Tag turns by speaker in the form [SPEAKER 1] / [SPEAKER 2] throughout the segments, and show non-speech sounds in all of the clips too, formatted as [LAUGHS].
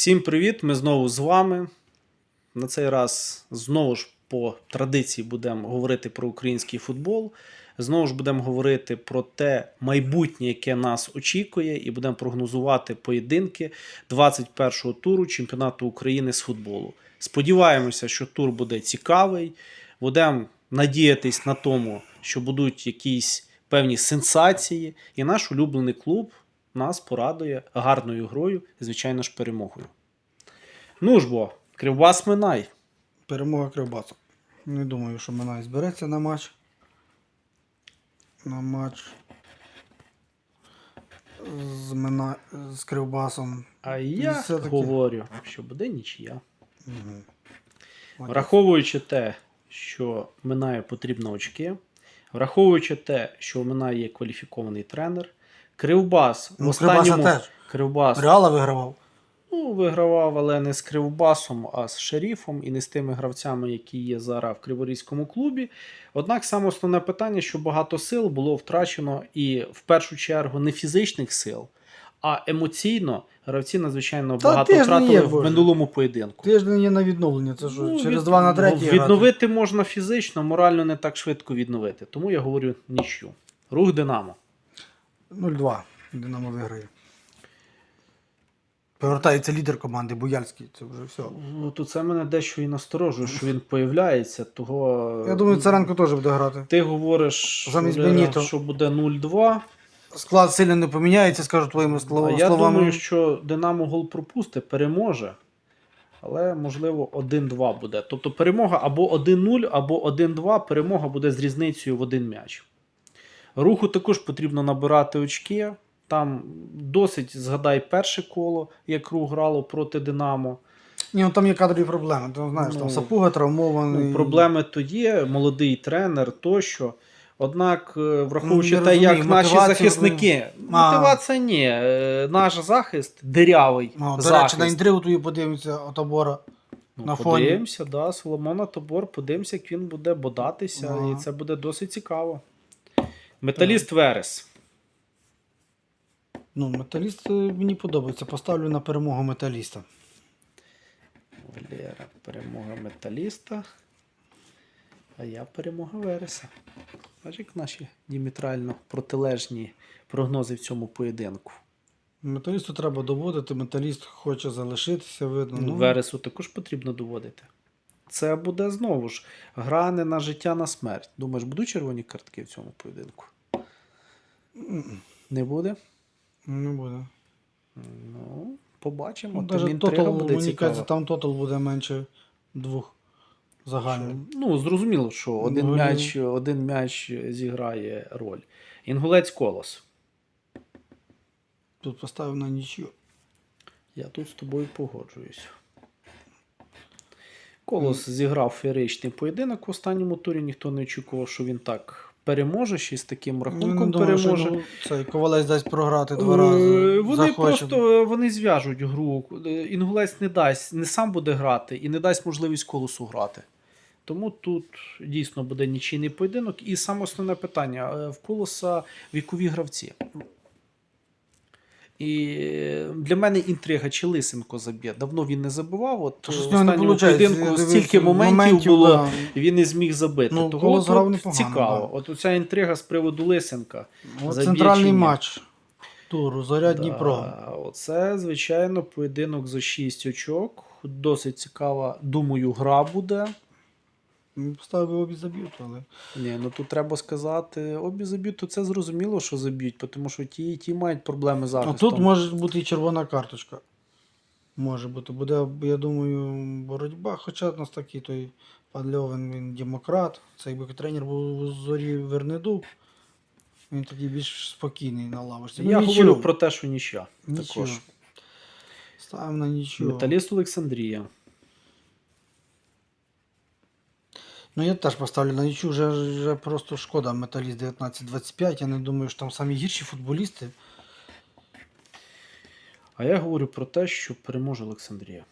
[SPEAKER 1] Всім привіт! Ми знову з вами. На цей раз знову ж по традиції будемо говорити про український футбол. Знову ж будемо говорити про те майбутнє, яке нас очікує, і будемо прогнозувати поєдинки 21-го туру чемпіонату України з футболу. Сподіваємося, що тур буде цікавий. Будемо надіятись на тому, що будуть якісь певні сенсації, і наш улюблений клуб нас порадує гарною грою, і, звичайно ж, перемогою. Ну ж бо, Кривбас Минай.
[SPEAKER 2] Перемога Кривбаса. Не думаю, що Минай збереться на матч. На матч з, Мина... з Кривбасом.
[SPEAKER 1] А я
[SPEAKER 2] все-таки-
[SPEAKER 1] говорю, що буде нічия.
[SPEAKER 2] Угу.
[SPEAKER 1] Враховуючи те, що Минаю потрібно очки, враховуючи те, що у Минає є кваліфікований тренер, Кривбас в
[SPEAKER 2] Ну,
[SPEAKER 1] останньому
[SPEAKER 2] Кривбаса теж.
[SPEAKER 1] Кривбас
[SPEAKER 2] Реала вигравав.
[SPEAKER 1] ну, вигравав, але не з Кривбасом, а з Шеріфом і не з тими гравцями, які є зараз в Криворізькому клубі. Однак саме основне питання, що багато сил було втрачено і в першу чергу не фізичних сил, а емоційно гравці надзвичайно
[SPEAKER 2] Та
[SPEAKER 1] багато
[SPEAKER 2] ти
[SPEAKER 1] втратили
[SPEAKER 2] є,
[SPEAKER 1] в
[SPEAKER 2] Боже.
[SPEAKER 1] минулому поєдинку.
[SPEAKER 2] Тиждень є на відновлення. Це що,
[SPEAKER 1] Ну,
[SPEAKER 2] через
[SPEAKER 1] від-
[SPEAKER 2] 2 на 3
[SPEAKER 1] ну, Відновити можна фізично, морально не так швидко відновити. Тому я говорю ніщо. Рух Динамо.
[SPEAKER 2] 0-2. Динамо виграє. Повертається лідер команди Буяльський. Це вже все.
[SPEAKER 1] Ну, то це мене дещо і насторожує, що він появляється. Того
[SPEAKER 2] Я думаю, Царенко теж буде грати.
[SPEAKER 1] ти говориш,
[SPEAKER 2] Замість Беніто.
[SPEAKER 1] що буде 0-2.
[SPEAKER 2] Склад сильно не поміняється, скажу твоїми слов-
[SPEAKER 1] А я думаю, що Динамо гол пропусти, переможе. Але, можливо, 1-2 буде. Тобто перемога або 1-0, або 1-2, перемога буде з різницею в один м'яч. Руху також потрібно набирати очки. Там досить, згадай, перше коло, як рух грало проти Динамо.
[SPEAKER 2] Ні, ну там є кадрові проблеми. Ти знаєш, там
[SPEAKER 1] Ну,
[SPEAKER 2] Сапуга травмований.
[SPEAKER 1] Ну, проблеми то є, молодий тренер тощо. Однак, е, враховуючи
[SPEAKER 2] Ну,
[SPEAKER 1] те, як
[SPEAKER 2] розумію,
[SPEAKER 1] наші захисники,
[SPEAKER 2] А.
[SPEAKER 1] мотивація ні, е, наш захист дирявий.
[SPEAKER 2] Ну, до
[SPEAKER 1] захист.
[SPEAKER 2] речі, на інтригу твою подивимося от обора.
[SPEAKER 1] Ну,
[SPEAKER 2] на фоні.
[SPEAKER 1] подивимося, да, Соломона Тобор, подивимося, як він буде бодатися,
[SPEAKER 2] Ага.
[SPEAKER 1] і це буде досить цікаво. Металіст Верес.
[SPEAKER 2] Ну, металіст е, мені подобається. Поставлю на перемогу металіста.
[SPEAKER 1] Валера, перемога металіста. А я перемога Вереса. Бачиш, як наші діаметрально протилежні прогнози в цьому поєдинку.
[SPEAKER 2] Металісту треба доводити, металіст хоче залишитися, видно.
[SPEAKER 1] Ну,
[SPEAKER 2] Ну,
[SPEAKER 1] Вересу також потрібно доводити. Це буде знову ж гра не на життя, на смерть. Думаєш, будуть червоні картки в цьому поєдинку? Не буде?
[SPEAKER 2] Не буде.
[SPEAKER 1] Ну, побачимо.
[SPEAKER 2] Ну,
[SPEAKER 1] Тим
[SPEAKER 2] тотал,
[SPEAKER 1] буде
[SPEAKER 2] мені
[SPEAKER 1] цікава.
[SPEAKER 2] там тотал буде менше двох загальних.
[SPEAKER 1] Ну, зрозуміло, що один,
[SPEAKER 2] Ну,
[SPEAKER 1] м'яч, один м'яч зіграє роль. Інгулець колос.
[SPEAKER 2] Тут поставив на нічю.
[SPEAKER 1] Я тут з тобою погоджуюсь. Колос зіграв феєричний поєдинок в останньому турі. Ніхто не очікував, що він так переможе, ще з таким
[SPEAKER 2] Ну,
[SPEAKER 1] рахунком
[SPEAKER 2] не думаю, що,
[SPEAKER 1] переможе.
[SPEAKER 2] ну, цей ковалець дасть програти два
[SPEAKER 1] Е,
[SPEAKER 2] рази.
[SPEAKER 1] Вони
[SPEAKER 2] захоче.
[SPEAKER 1] просто вони зв'яжуть гру. Е, Інгулець не дасть, не сам буде грати і не дасть можливість колосу грати. Тому тут дійсно буде нічийний поєдинок. І саме основне питання: е, в колоса вікові гравці. І е, для мене інтрига, чи Лисенко заб'є. Давно він не забував. От
[SPEAKER 2] Та
[SPEAKER 1] в
[SPEAKER 2] щось в нього не
[SPEAKER 1] останньому
[SPEAKER 2] виходить.
[SPEAKER 1] поєдинку стільки моментів, було,
[SPEAKER 2] да.
[SPEAKER 1] він не зміг забити.
[SPEAKER 2] Ну,
[SPEAKER 1] Того
[SPEAKER 2] грав непогано,
[SPEAKER 1] цікаво.
[SPEAKER 2] да.
[SPEAKER 1] От оця інтрига з приводу Лисенка.
[SPEAKER 2] От центральний матч туру Зоря Дніпро.
[SPEAKER 1] Да, Оце, звичайно, поєдинок за 6 очок. Досить цікава, думаю, гра буде.
[SPEAKER 2] Ну, Поставив обі заб'ють, але.
[SPEAKER 1] Ні, ну тут треба сказати, обі заб'ють, то це зрозуміло, що заб'ють, тому що ті і ті мають проблеми з
[SPEAKER 2] А тут може бути і червона карточка. Може бути. Буде, я думаю, боротьба. Хоча в нас такий той Падльовин, він демократ. Це якби тренер був у зорі Вернедуб. Він тоді більш спокійний на лавочці.
[SPEAKER 1] Я
[SPEAKER 2] Ну,
[SPEAKER 1] говорю про те, що нічия.
[SPEAKER 2] Нічого.
[SPEAKER 1] Також.
[SPEAKER 2] Ставимо на нічого.
[SPEAKER 1] Металіст Олександрія.
[SPEAKER 2] Ну я теж поставлю на нічу, Вже, вже просто шкода металіст 19-25. Я не думаю, що там самі гірші футболісти.
[SPEAKER 1] А я говорю про те, що переможе Олександрія.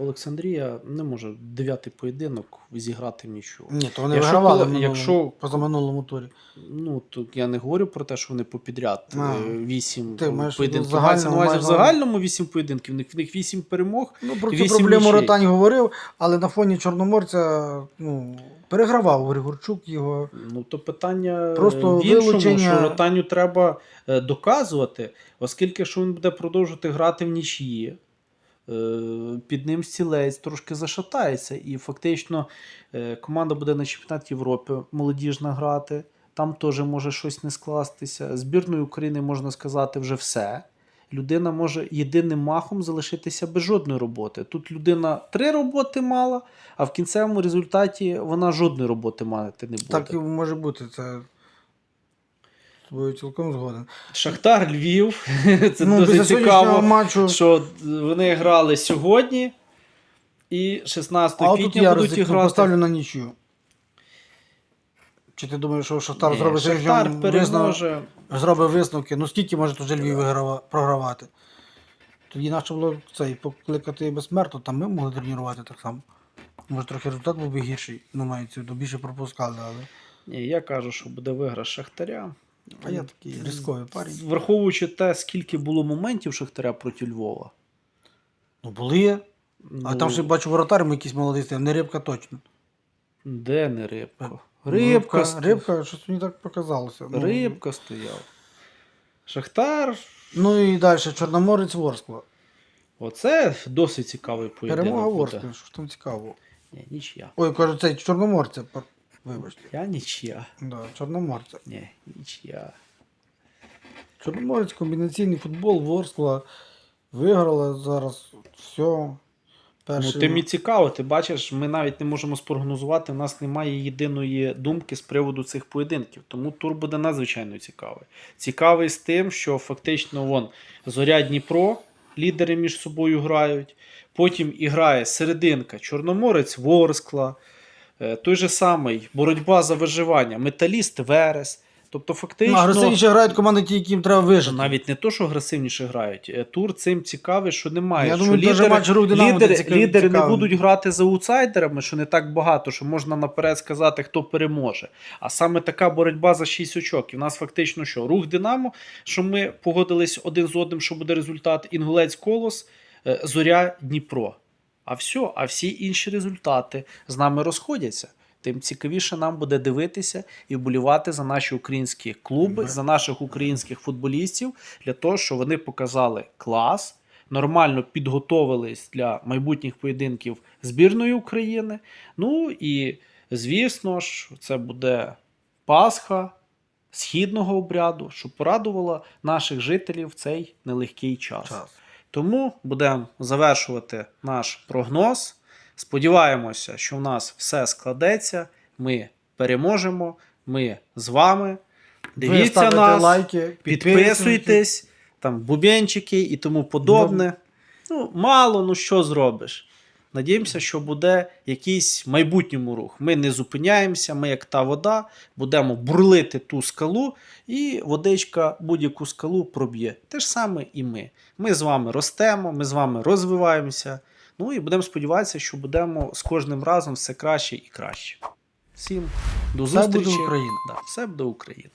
[SPEAKER 1] Олександрія не може дев'ятий поєдинок зіграти нічого.
[SPEAKER 2] Ні, то вони
[SPEAKER 1] Якщо
[SPEAKER 2] вигравали
[SPEAKER 1] коли- якщо-
[SPEAKER 2] позаминулому турі.
[SPEAKER 1] Ну, тут я не говорю про те, що вони попідряд
[SPEAKER 2] А.
[SPEAKER 1] е, вісім
[SPEAKER 2] Ти
[SPEAKER 1] поєдинків.
[SPEAKER 2] загальному,
[SPEAKER 1] увазі в загальному вісім поєдинків. В них, вісім перемог.
[SPEAKER 2] Ну, про цю проблему. Ротань говорив, але на фоні Чорноморця ну, перегравав Григорчук його.
[SPEAKER 1] Ну, то питання
[SPEAKER 2] Просто
[SPEAKER 1] в іншому,
[SPEAKER 2] вилучення-
[SPEAKER 1] що Ротаню треба е, доказувати, оскільки що він буде продовжувати грати в нічиї. Е, Під ним стілець трошки зашатається, і фактично е, команда буде на чемпіонаті Європи молодіжна грати. Там теж може щось не скластися. Збірною України можна сказати вже все. Людина може єдиним махом залишитися без жодної роботи. Тут людина три роботи мала, а в кінцевому результаті вона жодної роботи мати не буде.
[SPEAKER 2] Так і може бути. Це тобою цілком згоден.
[SPEAKER 1] Шахтар Львів. [LAUGHS] Це
[SPEAKER 2] ну,
[SPEAKER 1] дуже цікаво,
[SPEAKER 2] матчу.
[SPEAKER 1] що вони грали сьогодні і 16
[SPEAKER 2] А
[SPEAKER 1] квітня
[SPEAKER 2] я
[SPEAKER 1] будуть грати.
[SPEAKER 2] поставлю на нічю. Чи ти думаєш, що Шахтар
[SPEAKER 1] Ні,
[SPEAKER 2] зробить
[SPEAKER 1] Шахтар переможе.
[SPEAKER 2] зробить висновки? Ну скільки може тут вже Львів виграва- програвати? Тоді наче було цей покликати безсмертно, там ми могли тренувати так само. Може трохи результат був би гірший, ну мається, більше пропускали, але.
[SPEAKER 1] Ні, я кажу, що буде виграш Шахтаря.
[SPEAKER 2] А я такий різковий парень.
[SPEAKER 1] Враховуючи те, скільки було моментів Шахтаря проти Львова.
[SPEAKER 2] Ну були. А
[SPEAKER 1] Ну,
[SPEAKER 2] там ще бачу воротарем якийсь молодий, стояв, не рибка точно.
[SPEAKER 1] Де не рибка?
[SPEAKER 2] Ну,
[SPEAKER 1] Рибка,
[SPEAKER 2] рибка, рибка, щось мені так показалося. Ну,
[SPEAKER 1] рибка стояв. Шахтар.
[SPEAKER 2] Ну і далі, Чорноморець Ворскла.
[SPEAKER 1] Оце досить цікавий поєдинок.
[SPEAKER 2] Перемога
[SPEAKER 1] буде.
[SPEAKER 2] Ворскли, що ж там цікаво.
[SPEAKER 1] Ні, нічия.
[SPEAKER 2] Ой, кажу, цей Чорноморця. Вибачте.
[SPEAKER 1] Я нічия.
[SPEAKER 2] Да, Чорноморця.
[SPEAKER 1] Ні, нічия.
[SPEAKER 2] Чорноморець, комбінаційний футбол, Ворскла виграла зараз все.
[SPEAKER 1] Ну,
[SPEAKER 2] Перший...
[SPEAKER 1] тим і цікаво, ти бачиш, ми навіть не можемо спрогнозувати, у нас немає єдиної думки з приводу цих поєдинків. Тому тур буде надзвичайно цікавий. Цікавий з тим, що фактично вон, Зоря Дніпро, лідери між собою грають. Потім і грає серединка, Чорноморець, Ворскла, той же самий боротьба за виживання, Металіст Верес. Тобто,
[SPEAKER 2] ну,
[SPEAKER 1] фактично.
[SPEAKER 2] агресивніше грають команди ті, яким треба вижити.
[SPEAKER 1] Навіть не то, що агресивніше грають. Е, Тур цим цікавий, що немає.
[SPEAKER 2] Я
[SPEAKER 1] що
[SPEAKER 2] думаю, даже матч Динамо
[SPEAKER 1] лідери,
[SPEAKER 2] цікавий-
[SPEAKER 1] лідери не будуть грати за аутсайдерами, що не так багато, що можна наперед сказати, хто переможе. А саме така боротьба за 6 очок. І в нас фактично що? Рух Динамо, що ми погодились один з одним, що буде результат. Інгулець Колос, е, Зоря Дніпро. А все, а всі інші результати з нами розходяться. Тим цікавіше нам буде дивитися і вболівати за наші українські клуби, за наших українських футболістів, для того, щоб вони показали клас, нормально підготовились для майбутніх поєдинків збірної України. Ну і звісно ж, це буде Пасха східного обряду, що порадувала наших жителів в цей нелегкий час.
[SPEAKER 2] Час.
[SPEAKER 1] Тому будемо завершувати наш прогноз. Сподіваємося, що в нас все складеться. Ми переможемо. Ми з вами. Дивіться нас,
[SPEAKER 2] лайки,
[SPEAKER 1] підписуйтесь, там бубенчики і тому подобне. Ну, мало, ну що зробиш. Надіємося, що буде якийсь майбутньому рух. Ми не зупиняємося, ми, як та вода, будемо бурлити ту скалу, і водичка будь-яку скалу проб'є. Те ж саме і ми. Ми з вами ростемо, ми з вами розвиваємося. Ну і будемо сподіватися, що будемо з кожним разом все краще і краще. Всім до
[SPEAKER 2] Все буде. Україна.
[SPEAKER 1] Да, все буде Україна.